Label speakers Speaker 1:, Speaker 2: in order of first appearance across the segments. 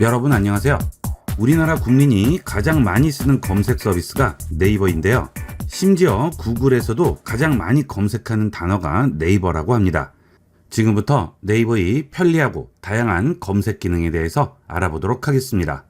Speaker 1: 여러분 안녕하세요. 우리나라 국민이 가장 많이 쓰는 검색 서비스가 네이버인데요. 심지어 구글에서도 가장 많이 검색하는 단어가 네이버라고 합니다. 지금부터 네이버의 편리하고 다양한 검색 기능에 대해서 알아보도록 하겠습니다.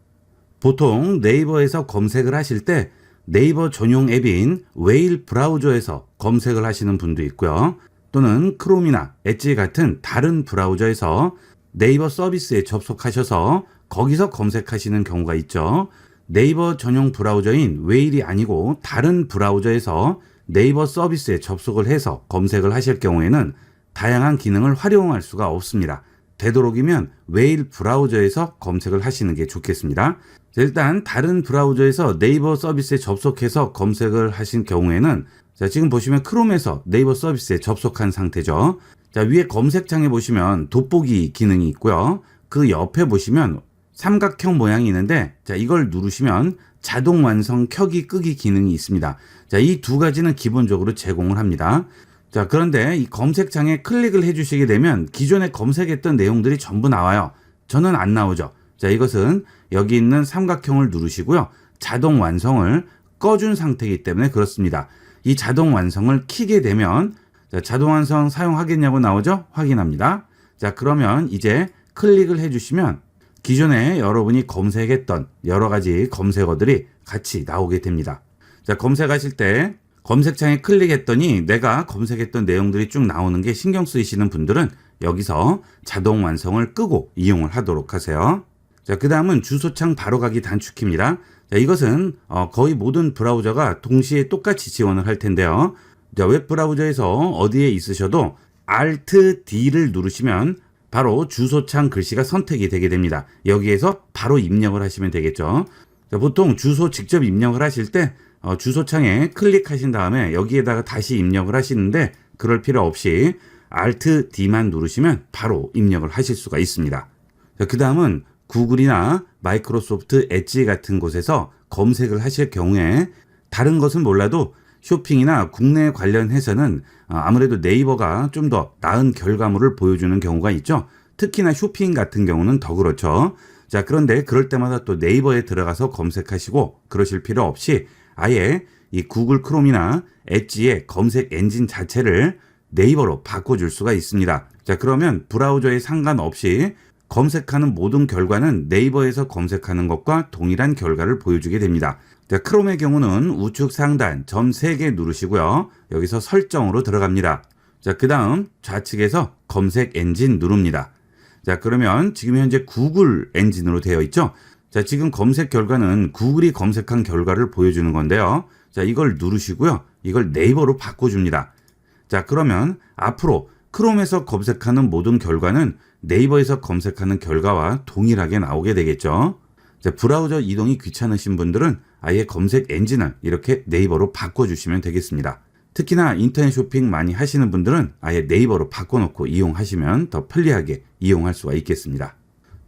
Speaker 1: 보통 네이버에서 검색을 하실 때 네이버 전용 앱인 웨일 브라우저에서 검색을 하시는 분도 있고요. 또는 크롬이나 엣지 같은 다른 브라우저에서 네이버 서비스에 접속하셔서 거기서 검색하시는 경우가 있죠. 네이버 전용 브라우저인 웨일이 아니고 다른 브라우저에서 네이버 서비스에 접속을 해서 검색을 하실 경우에는 다양한 기능을 활용할 수가 없습니다. 되도록이면 웨일 브라우저에서 검색을 하시는 게 좋겠습니다. 자, 일단 다른 브라우저에서 네이버 서비스에 접속해서 검색을 하신 경우에는 자, 지금 보시면 크롬에서 네이버 서비스에 접속한 상태죠. 자, 위에 검색창에 보시면 돋보기 기능이 있고요. 그 옆에 보시면 삼각형 모양이 있는데 자, 이걸 누르시면 자동 완성 켜기 끄기 기능이 있습니다. 자, 이 두 가지는 기본적으로 제공을 합니다. 자, 그런데 이 검색창에 클릭을 해 주시게 되면 기존에 검색했던 내용들이 전부 나와요. 저는 안 나오죠. 자, 이것은 여기 있는 삼각형을 누르시고요. 자동 완성을 꺼준 상태이기 때문에 그렇습니다. 이 자동 완성을 키게 되면 자, 자동 완성 사용하겠냐고 나오죠? 확인합니다. 자, 그러면 이제 클릭을 해 주시면 기존에 여러분이 검색했던 여러 가지 검색어들이 같이 나오게 됩니다. 자, 검색하실 때 검색창에 클릭했더니 내가 검색했던 내용들이 쭉 나오는 게 신경 쓰이시는 분들은 여기서 자동 완성을 끄고 이용을 하도록 하세요. 자, 그 다음은 주소창 바로가기 단축키입니다. 자, 이것은 어, 거의 모든 브라우저가 동시에 똑같이 지원을 할 텐데요. 자, 웹 브라우저에서 어디에 있으셔도 Alt D를 누르시면 바로 주소창 글씨가 선택이 되게 됩니다. 여기에서 바로 입력을 하시면 되겠죠. 자, 보통 주소 직접 입력을 하실 때 어, 주소창에 클릭하신 다음에 여기에다가 다시 입력을 하시는데 그럴 필요 없이 Alt D만 누르시면 바로 입력을 하실 수가 있습니다. 자, 그 다음은 구글이나 마이크로소프트 엣지 같은 곳에서 검색을 하실 경우에 다른 것은 몰라도 쇼핑이나 국내 관련해서는 어, 아무래도 네이버가 좀 더 나은 결과물을 보여주는 경우가 있죠. 특히나 쇼핑 같은 경우는 더 그렇죠. 자, 그런데 그럴 때마다 또 네이버에 들어가서 검색하시고 그러실 필요 없이 아예 이 구글 크롬이나 엣지의 검색 엔진 자체를 네이버로 바꿔줄 수가 있습니다. 자, 그러면 브라우저에 상관없이 검색하는 모든 결과는 네이버에서 검색하는 것과 동일한 결과를 보여주게 됩니다. 자, 크롬의 경우는 우측 상단 점 3개 누르시고요. 여기서 설정으로 들어갑니다. 자, 그 다음 좌측에서 검색 엔진 누릅니다. 자, 그러면 지금 현재 구글 엔진으로 되어 있죠? 자, 지금 검색 결과는 구글이 검색한 결과를 보여주는 건데요. 자, 이걸 누르시고요. 이걸 네이버로 바꿔줍니다. 자, 그러면 앞으로 크롬에서 검색하는 모든 결과는 네이버에서 검색하는 결과와 동일하게 나오게 되겠죠. 자, 브라우저 이동이 귀찮으신 분들은 아예 검색 엔진을 이렇게 네이버로 바꿔주시면 되겠습니다. 특히나 인터넷 쇼핑 많이 하시는 분들은 아예 네이버로 바꿔놓고 이용하시면 더 편리하게 이용할 수가 있겠습니다.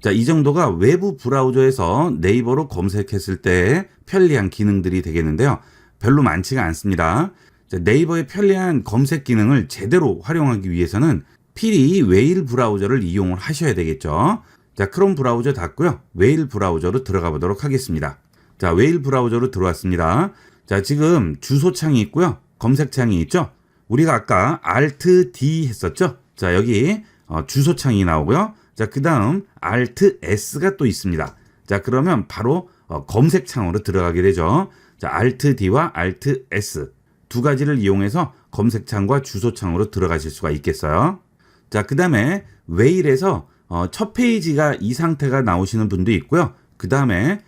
Speaker 1: 자, 이 정도가 외부 브라우저에서 네이버로 검색했을 때 편리한 기능들이 되겠는데요. 별로 많지가 않습니다. 자, 네이버의 편리한 검색 기능을 제대로 활용하기 위해서는 필히 웨일 브라우저를 이용을 하셔야 되겠죠. 자, 크롬 브라우저 닫고요. 웨일 브라우저로 들어가 보도록 하겠습니다. 자, 웨일 브라우저로 들어왔습니다. 자, 지금 주소창이 있고요. 검색창이 있죠. 우리가 아까 Alt D 했었죠. 자, 여기 어, 주소창이 나오고요. 자, 그 다음 Alt S가 또 있습니다. 자, 그러면 바로 어, 검색창으로 들어가게 되죠. 자, Alt D와 Alt S 두 가지를 이용해서 검색창과 주소창으로 들어가실 수가 있겠어요. 자, 그 다음에 웨일에서 어, 첫 페이지가 이 상태가 나오시는 분도 있고요. 그 다음에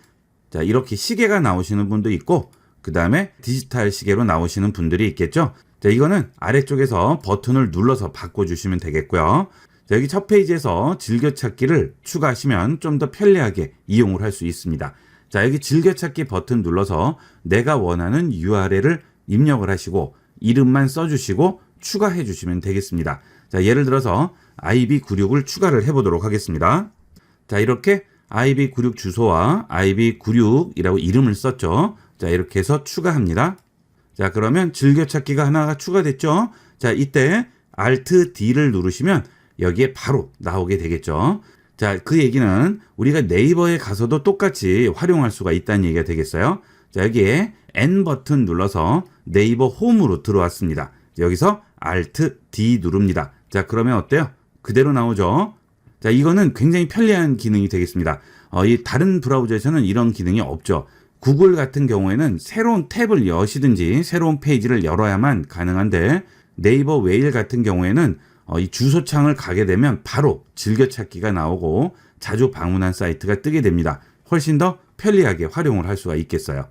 Speaker 1: 자, 이렇게 시계가 나오시는 분도 있고, 그 다음에 디지털 시계로 나오시는 분들이 있겠죠. 자, 이거는 아래쪽에서 버튼을 눌러서 바꿔주시면 되겠고요. 자, 여기 첫 페이지에서 즐겨찾기를 추가하시면 좀 더 편리하게 이용을 할 수 있습니다. 자, 여기 즐겨찾기 버튼 눌러서 내가 원하는 URL을 입력을 하시고 이름만 써주시고 추가해 주시면 되겠습니다. 자, 예를 들어서 IB96을 추가를 해보도록 하겠습니다. 자, 이렇게 IB96 주소와 IB96이라고 이름을 썼죠. 자, 이렇게 해서 추가합니다. 자, 그러면 즐겨찾기가 하나가 추가됐죠. 자, 이때 Alt D를 누르시면 여기에 바로 나오게 되겠죠. 자, 자, 그 얘기는 우리가 네이버에 가서도 똑같이 활용할 수가 있다는 얘기가 되겠어요. 자, 여기에 N 버튼 눌러서 네이버 홈으로 들어왔습니다. 여기서 Alt D 누릅니다. 자, 그러면 어때요? 그대로 나오죠? 자, 이거는 굉장히 편리한 기능이 되겠습니다. 어, 이 다른 브라우저에서는 이런 기능이 없죠. 구글 같은 경우에는 새로운 탭을 여시든지 새로운 페이지를 열어야만 가능한데 네이버 웨일 같은 경우에는 어, 이 주소창을 가게 되면 바로 즐겨찾기가 나오고 자주 방문한 사이트가 뜨게 됩니다. 훨씬 더 편리하게 활용을 할 수가 있겠어요.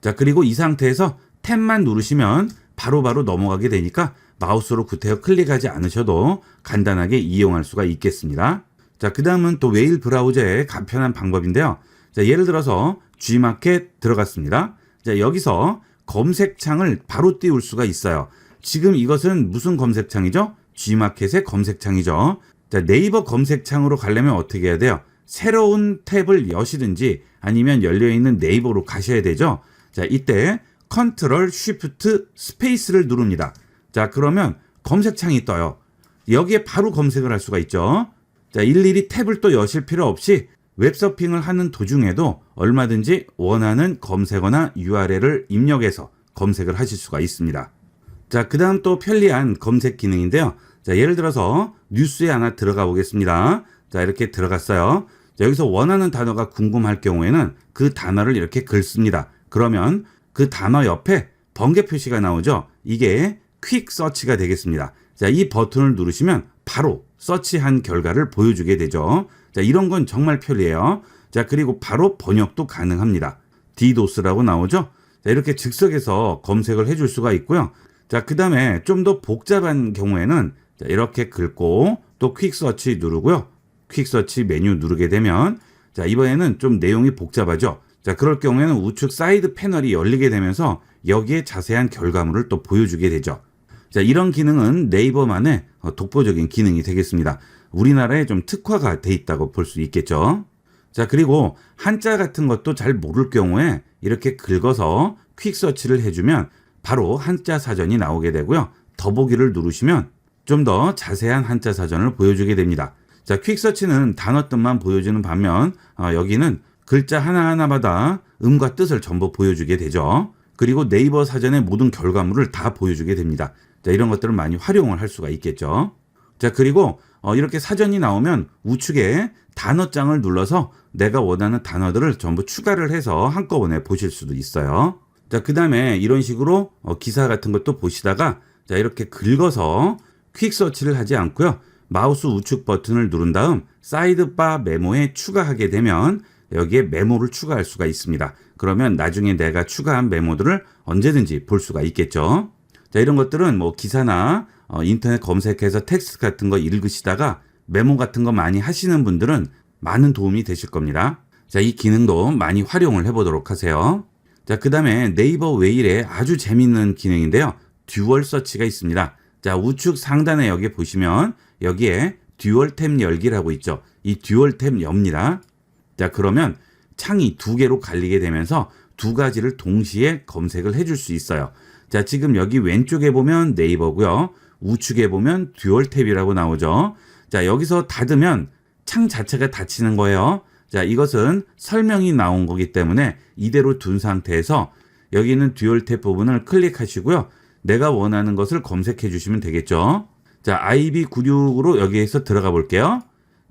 Speaker 1: 자, 그리고 이 상태에서 탭만 누르시면 바로바로 넘어가게 되니까 마우스로 구태여 클릭하지 않으셔도 간단하게 이용할 수가 있겠습니다. 자, 그 다음은 또 웨일 브라우저의 간편한 방법인데요. 자, 예를 들어서 G마켓 들어갔습니다. 자, 여기서 검색창을 바로 띄울 수가 있어요. 지금 이것은 무슨 검색창이죠? G마켓의 검색창이죠. 자, 네이버 검색창으로 가려면 어떻게 해야 돼요? 새로운 탭을 여시든지 아니면 열려있는 네이버로 가셔야 되죠. 자, 이때 컨트롤 쉬프트 스페이스를 누릅니다. 자, 그러면 검색창이 떠요. 여기에 바로 검색을 할 수가 있죠. 자, 일일이 탭을 또 여실 필요 없이 웹서핑을 하는 도중에도 얼마든지 원하는 검색어나 URL을 입력해서 검색을 하실 수가 있습니다. 자, 그 다음 또 편리한 검색 기능인데요. 자, 예를 들어서 뉴스에 하나 들어가 보겠습니다. 자, 이렇게 들어갔어요. 자, 여기서 원하는 단어가 궁금할 경우에는 그 단어를 이렇게 긁습니다. 그러면 그 단어 옆에 번개 표시가 나오죠. 이게 퀵 서치가 되겠습니다. 자, 이 버튼을 누르시면 바로 서치한 결과를 보여주게 되죠. 자, 이런 건 정말 편리해요. 자, 그리고 바로 번역도 가능합니다. 디도스라고 나오죠. 자, 이렇게 즉석에서 검색을 해줄 수가 있고요. 자, 그 다음에 좀 더 복잡한 경우에는 자, 이렇게 긁고 또 퀵 서치 누르고요. 퀵 서치 메뉴 누르게 되면 자, 이번에는 좀 내용이 복잡하죠. 자, 그럴 경우에는 우측 사이드 패널이 열리게 되면서 여기에 자세한 결과물을 또 보여주게 되죠. 자, 이런 기능은 네이버만의 어, 독보적인 기능이 되겠습니다. 우리나라에 좀 특화가 돼 있다고 볼 수 있겠죠. 자, 그리고 한자 같은 것도 잘 모를 경우에 이렇게 긁어서 퀵 서치를 해주면 바로 한자 사전이 나오게 되고요. 더보기를 누르시면 좀 더 자세한 한자 사전을 보여주게 됩니다. 자, 퀵 서치는 단어 뜻만 보여주는 반면 어, 여기는 글자 하나하나마다 음과 뜻을 전부 보여주게 되죠. 그리고 네이버 사전의 모든 결과물을 다 보여주게 됩니다. 자, 이런 것들을 많이 활용을 할 수가 있겠죠. 자, 그리고 어, 이렇게 사전이 나오면 우측에 단어장을 눌러서 내가 원하는 단어들을 전부 추가를 해서 한꺼번에 보실 수도 있어요. 자, 그 다음에 이런 식으로 어, 기사 같은 것도 보시다가 자, 이렇게 긁어서 퀵 서치를 하지 않고요. 마우스 우측 버튼을 누른 다음 사이드바 메모에 추가하게 되면 여기에 메모를 추가할 수가 있습니다. 그러면 나중에 내가 추가한 메모들을 언제든지 볼 수가 있겠죠. 자, 이런 것들은 뭐 기사나 어, 인터넷 검색해서 텍스트 같은 거 읽으시다가 메모 같은 거 많이 하시는 분들은 많은 도움이 되실 겁니다. 자, 이 기능도 많이 활용을 해보도록 하세요. 자, 그 다음에 네이버 웨일에 아주 재밌는 기능인데요. 듀얼 서치가 있습니다. 자, 우측 상단에 여기 보시면 여기에 듀얼 탭 열기라고 있죠. 이 듀얼 탭 엽니다. 자, 그러면 창이 두 개로 갈리게 되면서 두 가지를 동시에 검색을 해줄 수 있어요. 자, 지금 여기 왼쪽에 보면 네이버고요. 우측에 보면 듀얼 탭이라고 나오죠. 자, 여기서 닫으면 창 자체가 닫히는 거예요. 자, 이것은 설명이 나온 거기 때문에 이대로 둔 상태에서 여기 있는 듀얼 탭 부분을 클릭하시고요. 내가 원하는 것을 검색해 주시면 되겠죠. 자, IB96으로 여기에서 들어가 볼게요.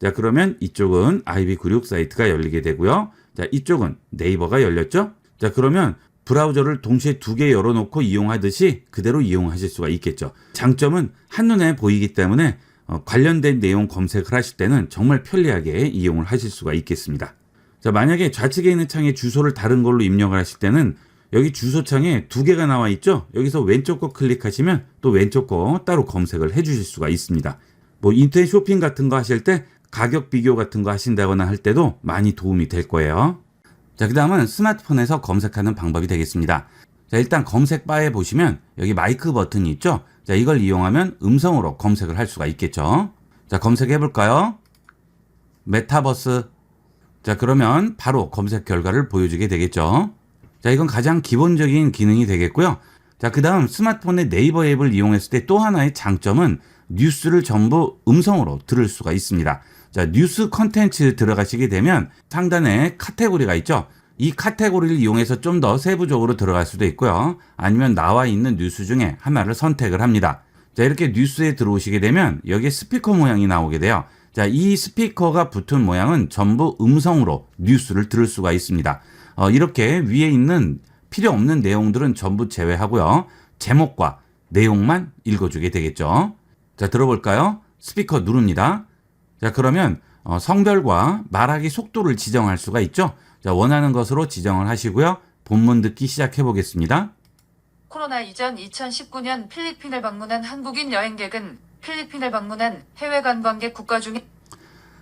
Speaker 1: 자, 그러면 이쪽은 IB96 사이트가 열리게 되고요. 자, 이쪽은 네이버가 열렸죠? 자, 그러면 브라우저를 동시에 두 개 열어놓고 이용하듯이 그대로 이용하실 수가 있겠죠. 장점은 한눈에 보이기 때문에 어, 관련된 내용 검색을 하실 때는 정말 편리하게 이용을 하실 수가 있겠습니다. 자, 만약에 좌측에 있는 창에 주소를 다른 걸로 입력을 하실 때는 여기 주소창에 두 개가 나와 있죠? 여기서 왼쪽 거 클릭하시면 또 왼쪽 거 따로 검색을 해 주실 수가 있습니다. 뭐 인터넷 쇼핑 같은 거 하실 때 가격 비교 같은 거 하신다거나 할 때도 많이 도움이 될 거예요. 자, 그 다음은 스마트폰에서 검색하는 방법이 되겠습니다. 자, 일단 검색 바에 보시면 여기 마이크 버튼이 있죠? 자, 이걸 이용하면 음성으로 검색을 할 수가 있겠죠? 자, 검색해 볼까요? 메타버스. 자, 그러면 바로 검색 결과를 보여주게 되겠죠? 자, 이건 가장 기본적인 기능이 되겠고요. 자, 그 다음 스마트폰의 네이버 앱을 이용했을 때 또 하나의 장점은 뉴스를 전부 음성으로 들을 수가 있습니다. 자, 뉴스 컨텐츠 들어가시게 되면 상단에 카테고리가 있죠. 이 카테고리를 이용해서 좀 더 세부적으로 들어갈 수도 있고요. 아니면 나와 있는 뉴스 중에 하나를 선택을 합니다. 자, 이렇게 뉴스에 들어오시게 되면 여기에 스피커 모양이 나오게 돼요. 자, 이 스피커가 붙은 모양은 전부 음성으로 뉴스를 들을 수가 있습니다. 어, 이렇게 위에 있는 필요 없는 내용들은 전부 제외하고요. 제목과 내용만 읽어주게 되겠죠. 자, 들어볼까요? 스피커 누릅니다. 자, 그러면 어, 성별과 말하기 속도를 지정할 수가 있죠. 자, 원하는 것으로 지정을 하시고요. 본문 듣기 시작해 보겠습니다.
Speaker 2: 코로나 이전 2019년 필리핀을 방문한 한국인 여행객은 필리핀을 방문한 해외 관광객 국가 중에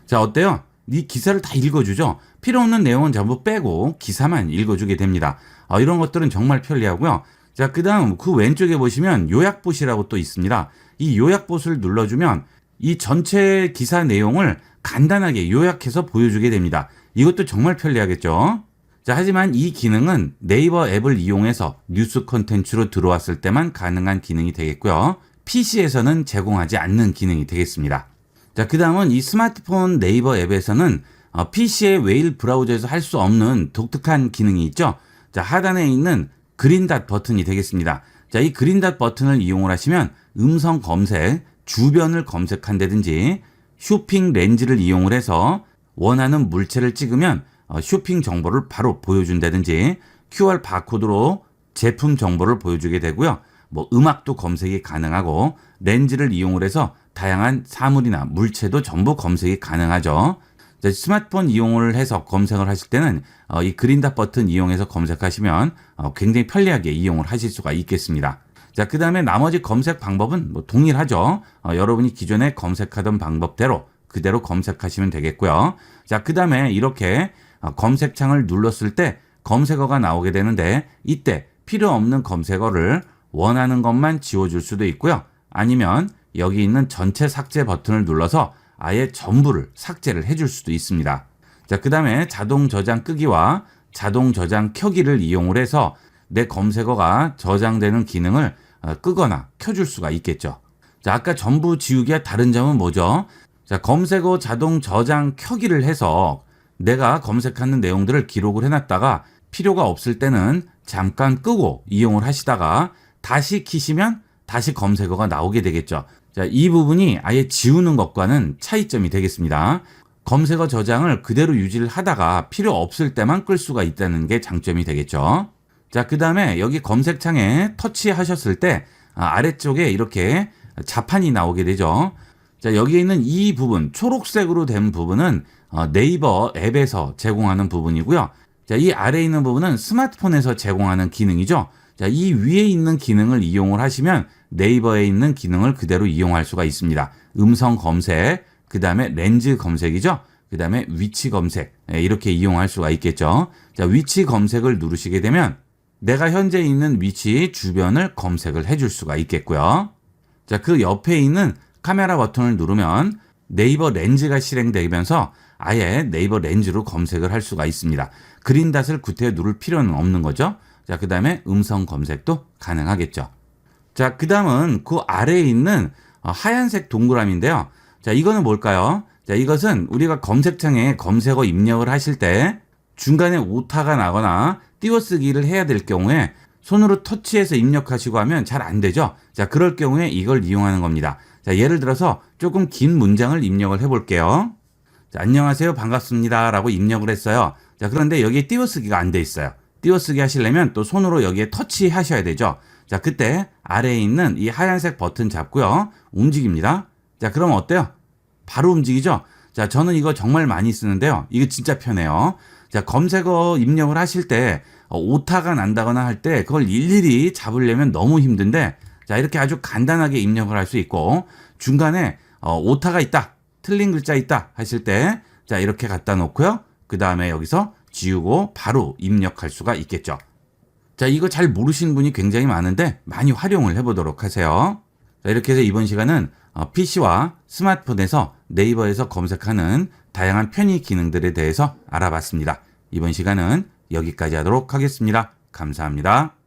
Speaker 1: 자, 어때요? 이 기사를 다 읽어주죠? 필요 없는 내용은 전부 빼고 기사만 읽어주게 됩니다. 어, 이런 것들은 정말 편리하고요. 자, 그 다음 그 왼쪽에 보시면 요약봇이라고 또 있습니다. 이 요약봇을 눌러주면 이 전체 기사 내용을 간단하게 요약해서 보여주게 됩니다. 이것도 정말 편리하겠죠? 자, 하지만 이 기능은 네이버 앱을 이용해서 뉴스 콘텐츠로 들어왔을 때만 가능한 기능이 되겠고요. PC에서는 제공하지 않는 기능이 되겠습니다. 자, 그 다음은 이 스마트폰 네이버 앱에서는 어, PC의 웨일 브라우저에서 할 수 없는 독특한 기능이 있죠. 자, 하단에 있는 그린닷 버튼이 되겠습니다. 자, 이 그린닷 버튼을 이용을 하시면 음성 검색, 주변을 검색한다든지 쇼핑 렌즈를 이용을 해서 원하는 물체를 찍으면 어, 쇼핑 정보를 바로 보여준다든지 QR 바코드로 제품 정보를 보여주게 되고요. 뭐 음악도 검색이 가능하고 렌즈를 이용을 해서 다양한 사물이나 물체도 전부 검색이 가능하죠. 자, 스마트폰 이용을 해서 검색을 하실 때는 어, 이 그린닷 버튼 이용해서 검색하시면 어, 굉장히 편리하게 이용을 하실 수가 있겠습니다. 자, 그 다음에 나머지 검색 방법은 뭐 동일하죠. 어, 여러분이 기존에 검색하던 방법대로 그대로 검색하시면 되겠고요. 자, 그 다음에 이렇게 어, 검색창을 눌렀을 때 검색어가 나오게 되는데 이때 필요 없는 검색어를 원하는 것만 지워줄 수도 있고요. 아니면 여기 있는 전체 삭제 버튼을 눌러서 아예 전부를 삭제를 해줄 수도 있습니다. 자, 그 다음에 자동 저장 끄기와 자동 저장 켜기를 이용을 해서 내 검색어가 저장되는 기능을 어, 끄거나 켜줄 수가 있겠죠. 자, 아까 전부 지우기와 다른 점은 뭐죠? 자, 검색어 자동 저장 켜기를 해서 내가 검색하는 내용들을 기록을 해놨다가 필요가 없을 때는 잠깐 끄고 이용을 하시다가 다시 키시면 다시 검색어가 나오게 되겠죠. 자, 이 부분이 아예 지우는 것과는 차이점이 되겠습니다. 검색어 저장을 그대로 유지를 하다가 필요 없을 때만 끌 수가 있다는 게 장점이 되겠죠. 자, 그 다음에 여기 검색창에 터치하셨을 때 아, 아래쪽에 이렇게 자판이 나오게 되죠. 자, 여기에 있는 이 부분, 초록색으로 된 부분은 어, 네이버 앱에서 제공하는 부분이고요. 자, 이 아래에 있는 부분은 스마트폰에서 제공하는 기능이죠. 자, 이 위에 있는 기능을 이용을 하시면 네이버에 있는 기능을 그대로 이용할 수가 있습니다. 음성 검색, 그 다음에 렌즈 검색이죠. 그 다음에 위치 검색, 예, 이렇게 이용할 수가 있겠죠. 자, 위치 검색을 누르시게 되면 내가 현재 있는 위치 주변을 검색을 해줄 수가 있겠고요. 자, 그 옆에 있는 카메라 버튼을 누르면 네이버 렌즈가 실행되면서 아예 네이버 렌즈로 검색을 할 수가 있습니다. 그린닷을 구태여 누를 필요는 없는 거죠. 자, 그 다음에 음성 검색도 가능하겠죠. 자, 그 다음은 그 아래에 있는 어, 하얀색 동그라미인데요. 자, 이거는 뭘까요? 자, 이것은 우리가 검색창에 검색어 입력을 하실 때 중간에 오타가 나거나 띄워쓰기를 해야 될 경우에 손으로 터치해서 입력하시고 하면 잘 안 되죠. 자, 그럴 경우에 이걸 이용하는 겁니다. 자, 예를 들어서 조금 긴 문장을 입력을 해 볼게요. 자, 안녕하세요. 반갑습니다. 라고 입력을 했어요. 자, 그런데 여기에 띄워쓰기가 안 돼 있어요. 띄워쓰기 하시려면 또 손으로 여기에 터치 하셔야 되죠. 자, 그때 아래에 있는 이 하얀색 버튼 잡고요. 움직입니다. 자, 그럼 어때요? 바로 움직이죠? 자, 저는 이거 정말 많이 쓰는데요. 이거 진짜 편해요. 자, 검색어 입력을 하실 때 어, 오타가 난다거나 할 때 그걸 일일이 잡으려면 너무 힘든데 자, 이렇게 아주 간단하게 입력을 할 수 있고 중간에 어, 오타가 있다. 틀린 글자 있다 하실 때 자, 이렇게 갖다 놓고요. 그 다음에 여기서 지우고 바로 입력할 수가 있겠죠. 자, 이거 잘 모르시는 분이 굉장히 많은데 많이 활용을 해보도록 하세요. 자, 이렇게 해서 이번 시간은 어, PC와 스마트폰에서 네이버에서 검색하는 다양한 편의 기능들에 대해서 알아봤습니다. 이번 시간은 여기까지 하도록 하겠습니다. 감사합니다.